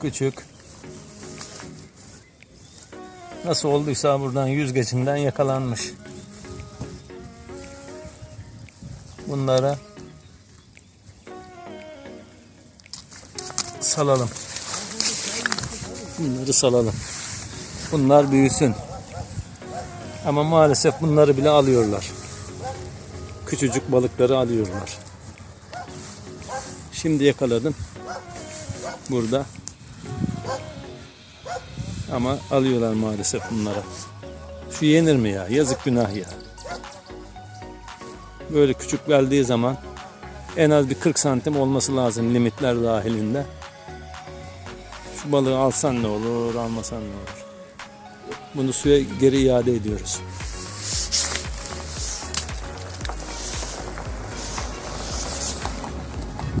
küçük. Nasıl olduysa buradan yüzgecinden yakalanmış. Bunları salalım. Bunları salalım. Bunlar büyüsün. Ama maalesef bunları bile alıyorlar. Küçücük balıkları alıyorlar. Şimdi yakaladım. Burada. Ama alıyorlar maalesef bunlara. Şu yenir mi ya? Yazık günah ya. Böyle küçük geldiği zaman en az bir 40 santim olması lazım limitler dahilinde. Şu balığı alsan ne olur, almasan ne olur. Bunu suya geri iade ediyoruz.